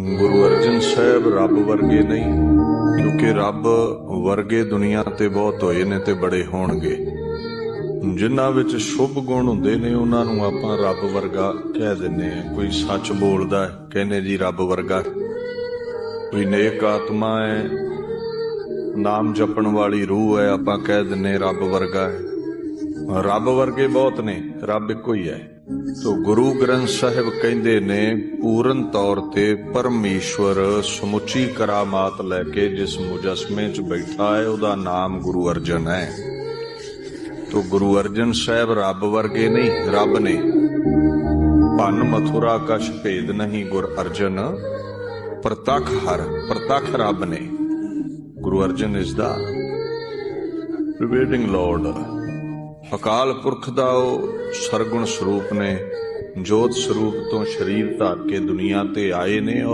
ਗੁਰੂ ਅਰਜਨ ਸਾਹਿਬ ਰੱਬ ਵਰਗੇ ਨਹੀਂ, ਕਿਉਂਕਿ ਰੱਬ ਵਰਗੇ ਦੁਨੀਆ ਤੇ ਬਹੁਤ ਹੋਏ ਨੇ ਤੇ ਬੜੇ ਹੋਣਗੇ। ਜਿਨ੍ਹਾਂ ਵਿੱਚ ਸ਼ੁਭ ਗੁਣ ਹੁੰਦੇ ਨੇ, ਉਹਨਾਂ ਨੂੰ ਆਪਾਂ ਰੱਬ ਵਰਗਾ ਕਹਿ ਦਿੰਨੇ ਆ ਕੋਈ ਸੱਚ ਬੋਲਦਾ ਕਹਿੰਦੇ ਜੀ ਰੱਬ ਵਰਗਾ। ਕੋਈ ਨੇਕ ਆਤਮਾ ਹੈ, ਨਾਮ ਜਪਣ ਵਾਲੀ ਰੂਹ ਹੈ, ਆਪਾਂ ਕਹਿ ਦਿੰਨੇ ਰੱਬ ਵਰਗਾ ਹੈ। ਰੱਬ ਵਰਗੇ ਬਹੁਤ ਨੇ, ਰੱਬ ਇੱਕੋ ਹੀ ਹੈ। ਸੋ ਗੁਰੂ ਗ੍ਰੰਥ ਸਾਹਿਬ ਕਹਿੰਦੇ ਨੇ, ਪੂਰਨ ਤੌਰ ਤੇ ਪਰਮੇਸ਼ਵਰ ਸਮੁੱਚੀ ਕਰਾਮਾਤ ਲੈ ਕੇ ਜਿਸ ਮੁਜਸਮੇ 'ਚ ਬੈਠਾ ਹੈ, ਉਹਦਾ ਨਾਮ ਗੁਰੂ ਅਰਜਨ ਹੈ। ਤੋ ਗੁਰੂ ਅਰਜਨ ਸਾਹਿਬ ਰੱਬ ਵਰਗੇ ਨਹੀਂ, ਰੱਬ ਨੇ। ਭਨ ਮਥੁਰਾ ਕਛ ਭੇਦ ਨਹੀਂ ਗੁਰ ਅਰਜਨ, ਪ੍ਰਤੱਖ ਹਰ, ਪ੍ਰਤਖ ਰੱਬ ਨੇ। ਗੁਰੂ ਅਰਜਨ ਇਸ ਦਾ ਪ੍ਰੀਵੇਡਿੰਗ ਲਾਰਡ ਅਕਾਲ ਪੁਰਖ ਦਾ ਉਹ ਸਰਗੁਣ ਸਰੂਪ ਨੇ, ਜੋਤ ਸਰੂਪ ਤੋਂ ਸਰੀਰ ਧਾਰ ਕੇ ਦੁਨੀਆ ਤੇ ਆਏ ਨੇ ਔਰ